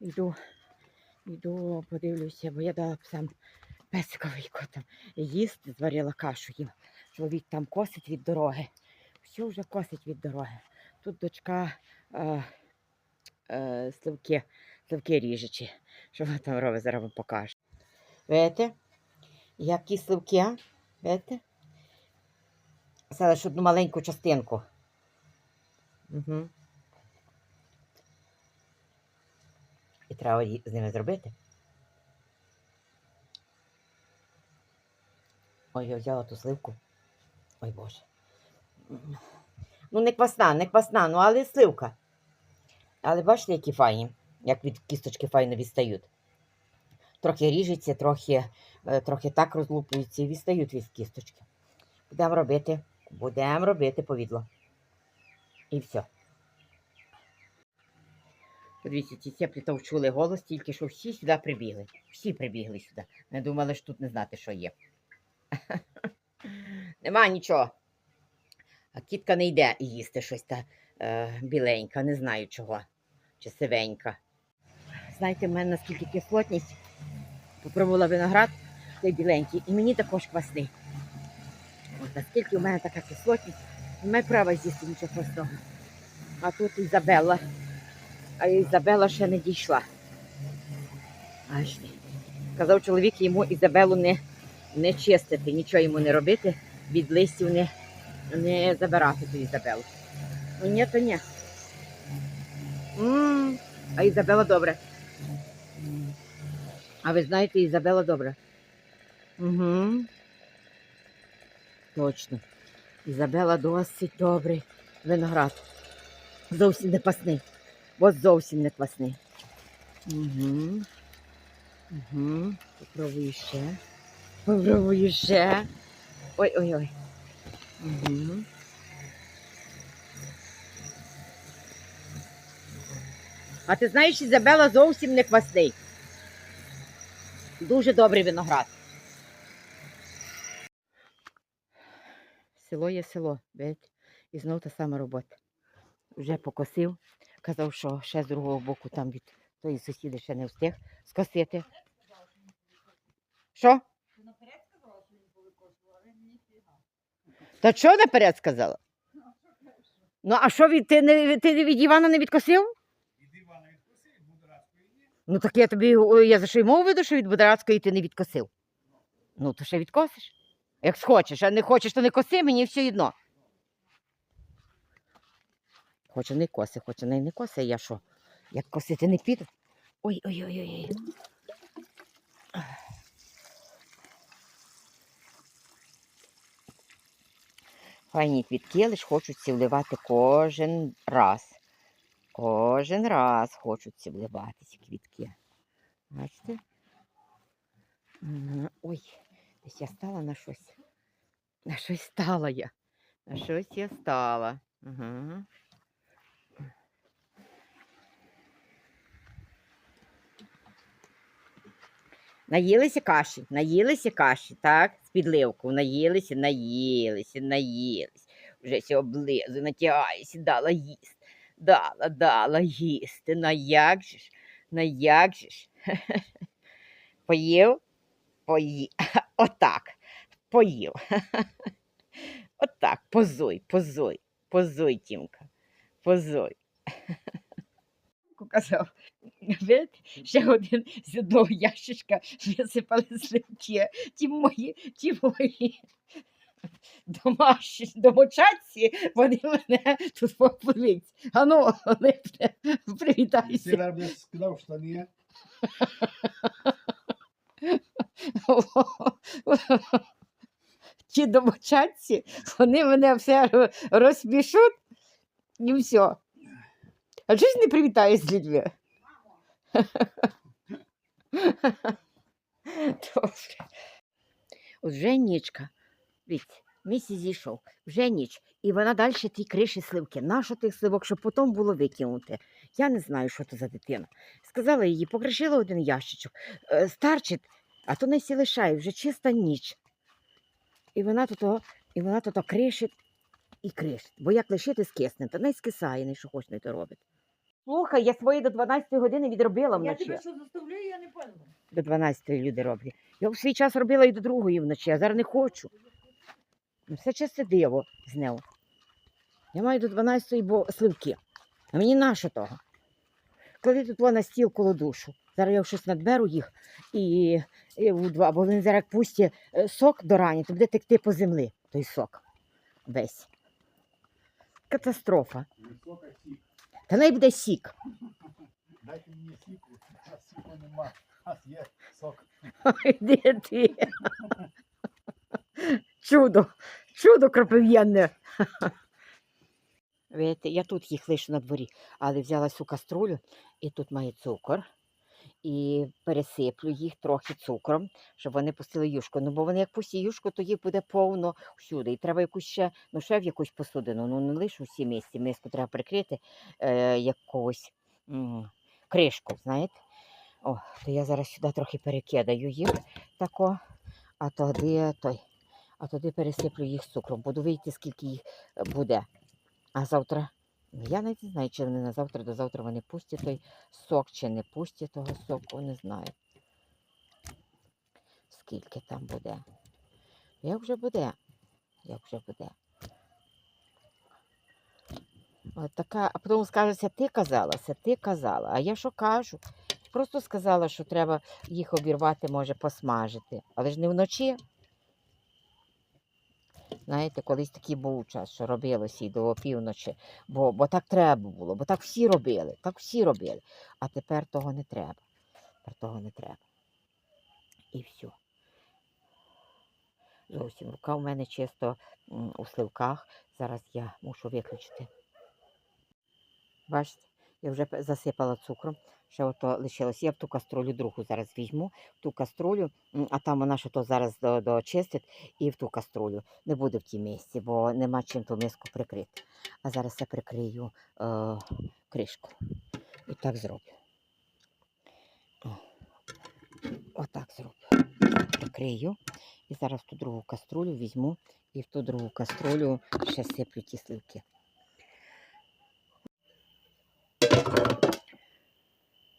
йду, йду, подивлюся, бо я дала псам песиковий котам їсти, зварила кашу їм. Чоловік там косить від дороги. Все вже косить від дороги. Тут дочка е, е, сливки, сливки ріжечі. Що вона там робить, зараз вам покажу. Видите? Які сливки, а? Видите? Це лише одну маленьку частинку. Угу. Треба з ними зробити. Ой, я взяла ту сливку. Ой Боже. Ну, не квасна, не квасна, ну але сливка. Але бачите, які файні, як від кісточки файно відстають. Трохи ріжеться, трохи, е, трохи так розлупуються і відстають від кісточки. Будемо робити, будемо робити повідло. І все. Подивіться, ці цеплі то вчули голос, тільки що всі сюди прибігли. Всі прибігли сюди. Не думали, що тут не знати, що є. Нема нічого. А кітка не йде їсти щось та е, біленька, не знаю чого. Чи сивенька. Знаєте, в мене наскільки кислотність. Попробувала виноград, той біленький, і мені також квасний. От наскільки у мене така кислотність, не маю права з'їсти нічого простого. А тут Ізабелла. А Ізабела ще не дійшла. Казав чоловік йому Ізабелу не, не чистити, нічого йому не робити, від листів не, не забирати ту Ізабелу. Ну ні, то ні. м а Ізабела добре. А ви знаєте, Ізабела добре. Угу. Точно. Ізабела досить добрий виноград. Зовсім не пасний. От зовсім не квасний. Угу. Угу. Попробую ще. Попробую ще. Ой-ой-ой. Угу. А ти знаєш, Ізабела зовсім не квасний. Дуже добрий виноград. Село є село, бачите? І знов та сама робота. Вже покосив. Казав, що ще з другого боку там від тої сусіди ще не встиг скосити. Що? Та що наперед сказала? Ну, а що від ти не ти від Івана не відкосив? Ну так я тобі я за що й мову веду, що від Бударацької ти не відкосив. Ну, то ще відкосиш. Як схочеш, а не хочеш, то не коси, мені все одно. Хоче не коси, хоче не не коси, я що? Як косити не піду? Ой-ой-ой-ой. Файні квітки лиш хочуть вливати кожен раз. Кожен раз хочуть вливати ці квітки. Бачите? Ой, десь я стала на щось. На щось стала я. На щось я стала. Ага. Наїлися каші, наїлися каші, так? З підливку. Наїлися, наїлися, наїлися. Вже сі облизу, натягаюся, дала їсти. Дала, дала їсти. На як же ж? На як же ж? Поїв? Поїв. Отак. Поїв. Отак. Позуй, позуй, позуй, Тімка. Позуй. Казав, видите, ще один з одного ящичка висипали сливки. Ті мої, ті мої домашні домочадці, вони мене тут попливуть. Ану, липне, Ти привітайся. мене сказав, що ні. Ті домочадці, вони мене все ро- розсмішуть і все. А чого ж не привітаюсь з людьми? Добре. Вже нічка. Дивіться, місяць зійшов, вже ніч. І вона далі ті криші сливки. Нащо тих сливок, щоб потім було викинути? Я не знаю, що це за дитина. Сказала їй, покришила один ящичок, е, старчить, а то не сі лишає, вже чиста ніч. І вона то, і вона то кришить і кришить. Бо як лишити скисне, то не скисає, не що хоче, не то робить. Слухай, я свої до 12 години відробила Я тебе що заставляю, я не поняла. До 12 люди роблять. Я в свій час робила і до другої вночі, а зараз не хочу. Ну, Все чисте диво з нього. Я маю до 12 бо сливки. А мені нащо того? Клади тут на стіл коло душу. Зараз я щось надберу їх і, і у два, бо він зараз пусті е, сок до рані, то буде текти по землі той сок. Весь. Катастрофа. Та най буде сік. Дайте мені сіку. а сіку нема. Нас є сок. Ой, Де ти? Чудо, чудо кропив'яне. Видите, я тут їх лишу на дворі, але взяла цю каструлю, і тут має цукор. І пересиплю їх трохи цукром, щоб вони пустили юшку. Ну, бо вони як пусті юшку, то їх буде повно всюди. І треба якусь ще, ну ще в якусь посудину. Ну не лише усі місці. Миску треба прикрити е, якогось м, кришку, знаєте. О, то я зараз сюди трохи перекидаю їх тако, а тоді той, а тоді пересиплю їх цукром. Буду вийти, скільки їх буде. А завтра, я навіть не знаю, чи вони на завтра до завтра вони пустять той сок, чи не пустять того соку, не знаю. Скільки там буде. Як вже буде? Як вже буде? От така, а потім скажеться, ти казала, це ти казала. А я що кажу? Просто сказала, що треба їх обірвати, може, посмажити. Але ж не вночі. Знаєте, колись такий був час, що робилося і до опівночі, бо, бо так треба було, бо так всі робили, так всі робили. А тепер того не треба. Тепер того не треба. І все. Зовсім рука у мене чисто у сливках. Зараз я мушу виключити. Бачите, я вже засипала цукром. Ще ото лишилось. Я в ту каструлю другу зараз візьму, в ту каструлю, а там вона ще то зараз до- дочистить і в ту каструлю. Не буде в тій місці, бо нема чим ту миску прикрити. А зараз я прикрию е, кришку. І так зроблю. Отак зроблю. Прикрию. І зараз в ту другу каструлю візьму і в ту другу каструлю ще сиплю ті сливки.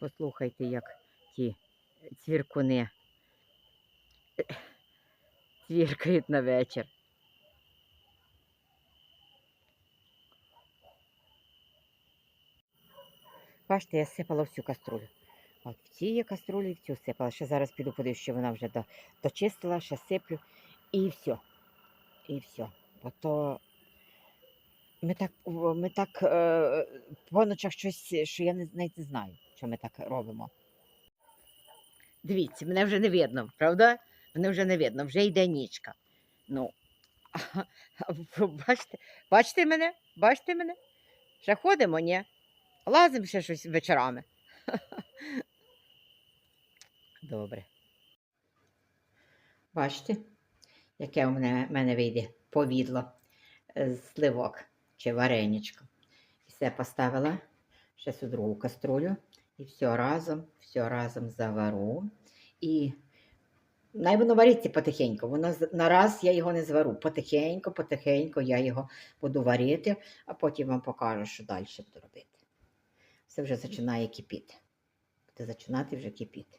Послухайте, як ті цвіркуни е, цвіркають на вечір. Бачите, я сипала всю каструлю. От в цій каструлі, в цю сипала. Ще зараз піду подивлюсь, що вона вже дочистила, ще сиплю. І все. І все. Бо то ми так, ми так е, по ночах щось, що я навіть не знаю, що ми так робимо. Дивіться, мене вже не видно, правда? Мене вже не видно, вже йде нічка. Ну, бачите, бачите мене? Бачите мене? Ще ходимо, ні? Лазимо ще щось вечорами. Добре. Бачите, яке у мене, мене вийде повідло е, сливок чи вареничко. І все поставила ще цю другу каструлю. І все разом, все разом завару. І най воно вариться потихеньку. Воно з- на раз я його не звару. Потихеньку, потихеньку я його буду варити, а потім вам покажу, що далі буду робити. Все вже починає кипіти. Буде починати вже кипіти.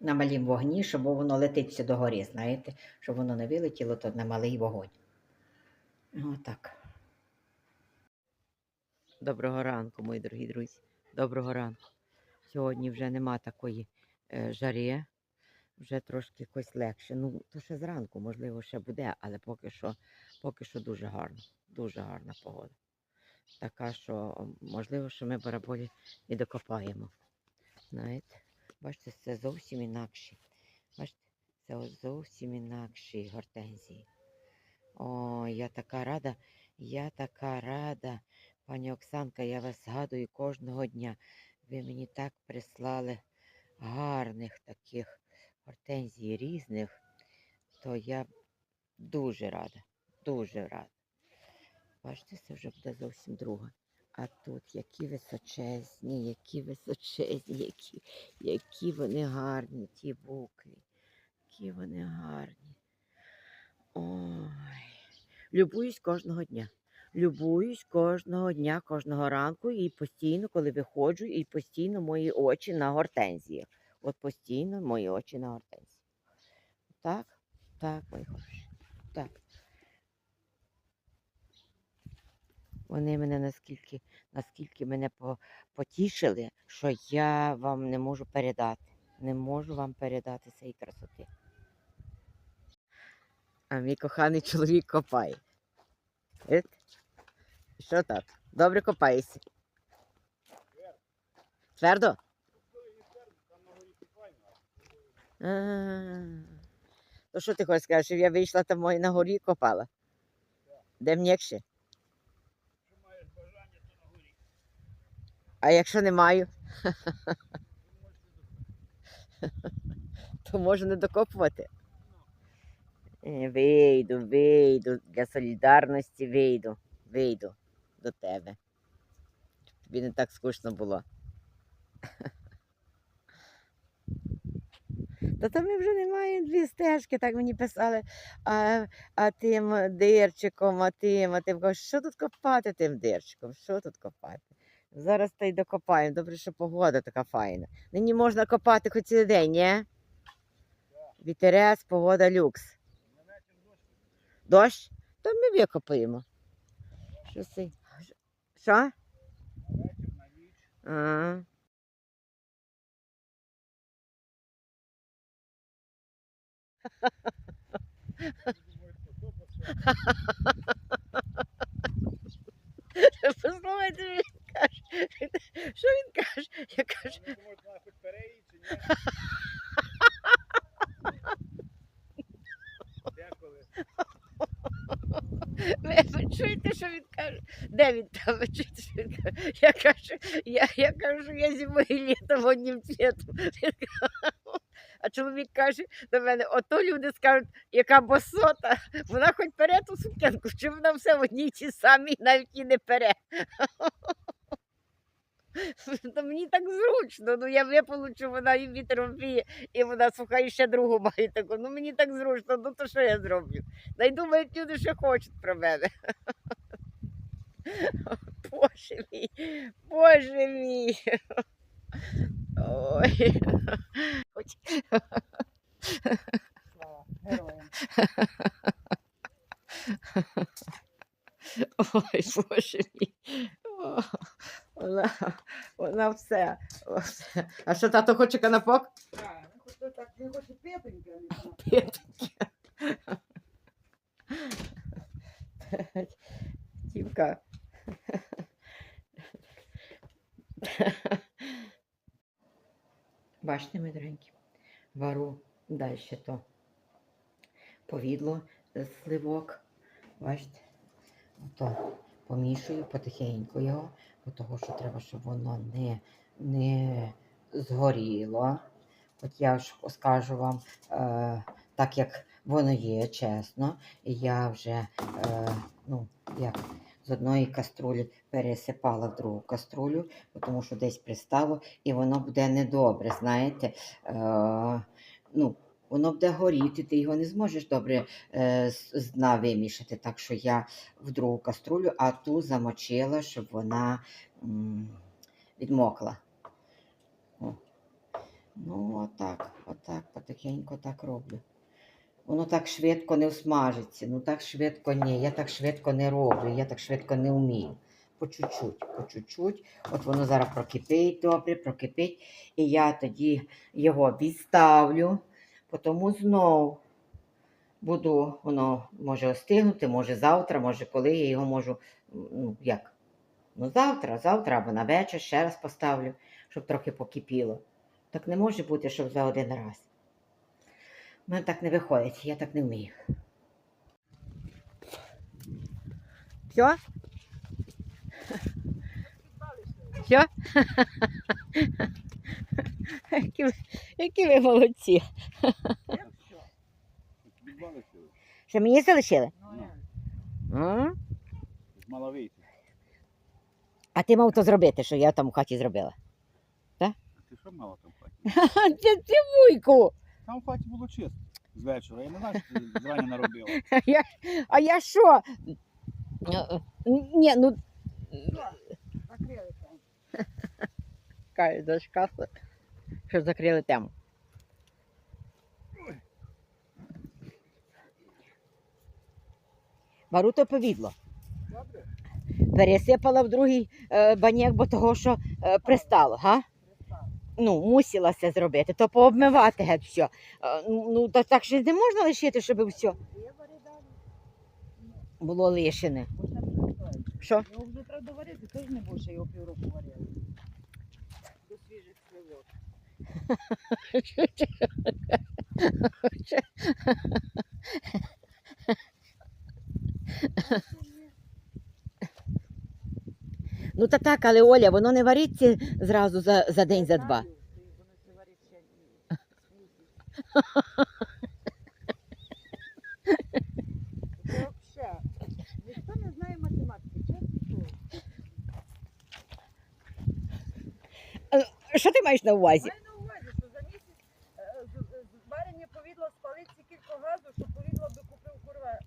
На малім вогні, щоб воно летить все догорі, знаєте, щоб воно не вилетіло, то на малий вогонь. Отак. Доброго ранку, мої дорогі друзі. Доброго ранку. Сьогодні вже нема такої е, жари, вже трошки якось легше. Ну, то ще зранку, можливо, ще буде, але поки що, поки що дуже гарно. Дуже гарна погода. Така, що можливо, що ми бараболі і докопаємо. Знаєте, бачите, це зовсім інакші. Бачите, це зовсім інакші гортензії. О, я така рада, я така рада. Пані Оксанка, я вас згадую кожного дня. Ви мені так прислали гарних таких гортензій різних, то я дуже рада, дуже рада. Бачите, це вже буде зовсім друга. А тут які височезні, які височезні, які, які вони гарні, ті буки, які вони гарні. Ой, любуюсь кожного дня. Любуюсь кожного дня, кожного ранку і постійно, коли виходжу, і постійно мої очі на гортензіях. От постійно мої очі на гортензії. Так, так, мої хороші. Так. Вони мене наскільки, наскільки мене потішили, що я вам не можу передати. Не можу вам передати цієї красоти. А мій коханий чоловік копає. Що так? Добре копаєшся? Твердо? А, То що ти хочеш сказати, щоб я вийшла там і на горі копала? Де м'якше? А якщо не маю? То можу не докопувати. Е, Вийду, вийду, для солідарності вийду, вийду до тебе. Щоб тобі не так скучно було. Та там ми вже немає дві стежки, так мені писали, а, а тим дирчиком, а тим, а тим. Що тут копати тим дирчиком? Що тут копати? Зараз та й докопаємо. Добре, що погода така файна. Нині можна копати хоч цілий день, ні? Вітерець, погода люкс. Дощ? То ми викопаємо. Що це? Що? А. Послухайте, він каже. Що він каже? Я кажу, ви чуєте, що він каже? Де він там? Ви чуєте, що він каже? Я кажу, я, я кажу, я зимою і літом одним цвітом. А чоловік каже до мене, ото люди скажуть, яка босота, вона хоч пере ту сукенку, чи вона все в одній ті самій навіть і не пере. То мені так зручно. Ну я виполучу, вона і вітром віє, і вона суха, і ще другу має таку. Ну мені так зручно, ну то що я зроблю? Най думають люди, що хочуть про мене. Боже мій, Боже мій. Ой. Слава героям. Ой, Боже мій. Вона, вона все, все. А що тато хоче канапок? Так, він хоче так, він хоче п'ятеньке, а не так. П'ятки. Тімка. Бачите, ми доренькі, вару далі то повідло з сливок. Бачите? Ото помішую потихеньку його, того, що треба, щоб воно не, не згоріло. От я ж скажу вам, е, так як воно є, чесно, і я вже е, ну, як з одної каструлі пересипала в другу каструлю, тому що десь пристало, і воно буде недобре, знаєте. Е, ну, воно буде горіти, ти його не зможеш добре е, з, дна вимішати. Так що я в другу каструлю, а ту замочила, щоб вона м, відмокла. Ну, отак, отак, потихеньку так роблю. Воно так швидко не всмажиться. Ну так швидко ні. Я так швидко не роблю, я так швидко не вмію. По чуть-чуть, по чуть-чуть. От воно зараз прокипить добре, прокипить. І я тоді його відставлю, потім знов буду, воно може остигнути, може завтра, може коли я його можу, ну як? Ну завтра, завтра або на вечір ще раз поставлю, щоб трохи покипіло. Так не може бути, щоб за один раз. У мене так не виходить, я так не вмію. Все? Все? Які, ви- які ви молодці. Що мені залишили? Ну, я. М? Мала вийти. А ти мав то зробити, що я там у хаті зробила. А ти що мала там в хаті? Це ти вуйку. Там в хаті було чисто з вечора. Я не знаю, що ти зрання наробила. А я, а я що? Ні, ну Закрили там. Каже дочка, що закрили тему. Маруто повідло. Добре? Пересипала в другий е, баняк, бо того, що е, пристало, га? Ну, мусила це зробити, то пообмивати геть все. Е, ну, то так ще не можна лишити, щоб все було лишене. Що? Його вже треба доварити, теж не більше його півроку варили. Ну та так, але Оля, воно не вариться зразу за, за день, за два. Знаю, ти- Воно це варить ще місяць. Це взагалі. Ніхто не знає математики, чесно слово. Що ти маєш на увазі? Маю на увазі, що за місяць е, з- з- зварення повідло спалить стільки газу, що повідло би купив курва.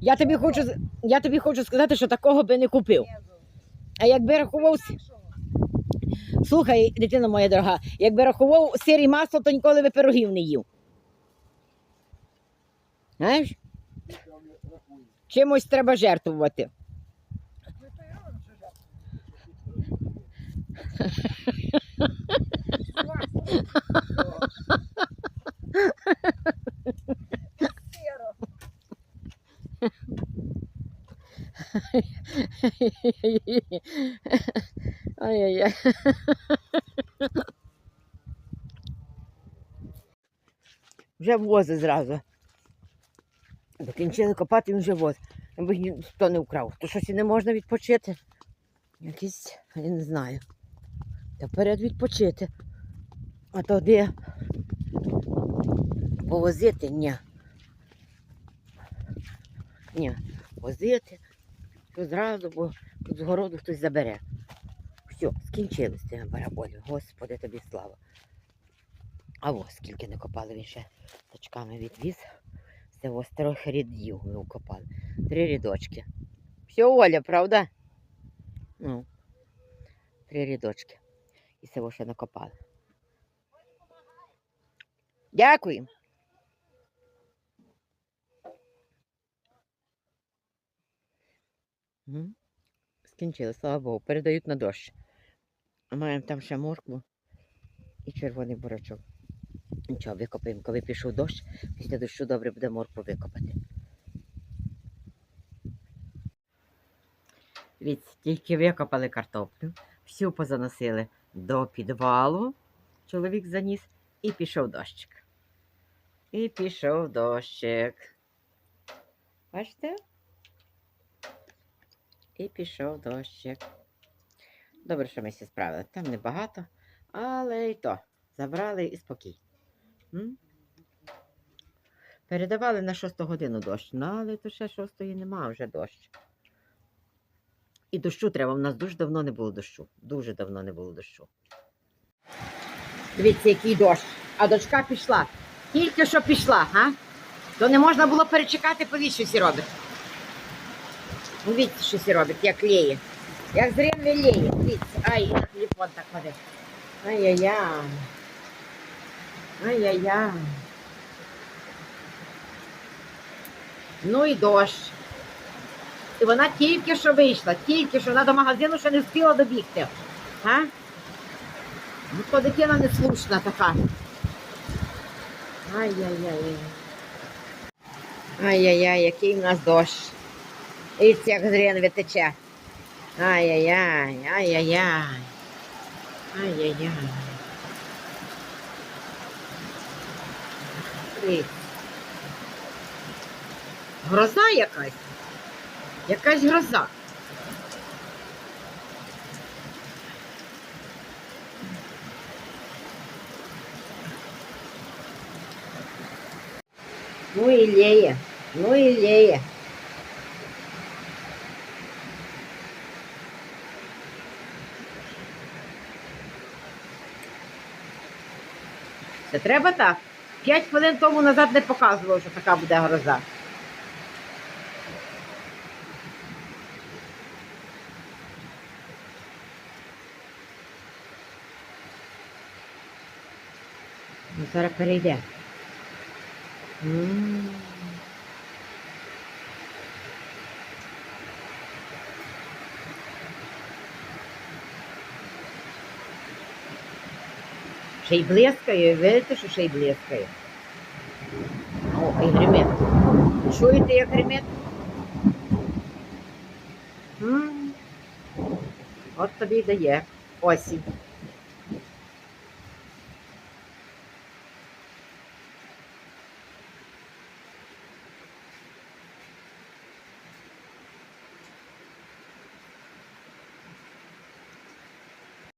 Я тобі хочу, з- я тобі хочу сказати, що такого би не купив. А якби рахував, с- слухай, дитина моя дорога, якби рахував сир і масло, то ніколи би пирогів не їв. Знаєш, чимось треба жертвувати. Ну, то й робимо, що ж. Сиро. Ай-яй-яй. Вже вози зразу. Закінчили копати, він вже воз. Аби ніхто не вкрав. То щось і не можна відпочити. Якийсь, я не знаю. Та вперед відпочити. А то де повозити? Ні. Ні, возити, то зразу, бо з городу хтось забере. Все, скінчились ці бараболі. Господи, тобі слава. А ось скільки не копали він ще точками відвіз. Це ось трьох рядів ми вкопали. Три рядочки. Все, Оля, правда? Ну, три рядочки. І ось ще накопали. Дякую. Скінчили, слава Богу, передають на дощ. Маємо там ще моркву і червоний бурачок. Нічого, викопаємо, коли пішов дощ, після дощу добре буде моркву викопати. Дивіться, тільки викопали картоплю, всю позаносили до підвалу. Чоловік заніс і пішов дощик. І пішов дощик. Бачите? І пішов дощик. Добре, що ми всі справили. Там небагато, але й то забрали і спокій. М? Передавали на 6 годину дощ, ну, але то ще 6 нема вже дощ. І дощу треба. У нас дуже давно не було дощу. Дуже давно не було дощу. Дивіться, який дощ. А дочка пішла. Тільки що пішла, га? То не можна було перечекати, повісь, що сі робить. Що сі робить, як ліє. Як зрівне ліє. Дивіться. Ай, на телефон так ходить. Ай-яй-яй. Ай-яй-яй. Ну і дощ. І вона тільки що вийшла, тільки що вона до магазину ще не встигла добігти. А? Ну, то дитина неслушна така. Ай-яй-яй. Ай-яй-яй, який в нас дощ. І як зрін витече. Ай-яй-яй, ай-яй-яй. Ай-яй-яй. Гроза якась. Якась гроза. Ну і леє, ну і леє. Це треба так. П'ять хвилин тому назад не показувало, що така буде гроза. Ну, зараз перейде. М. Ще й блискає, видите, що ще й блискає. О, і гримить. Чуєте, як гримить? М. От тобі й дає осінь.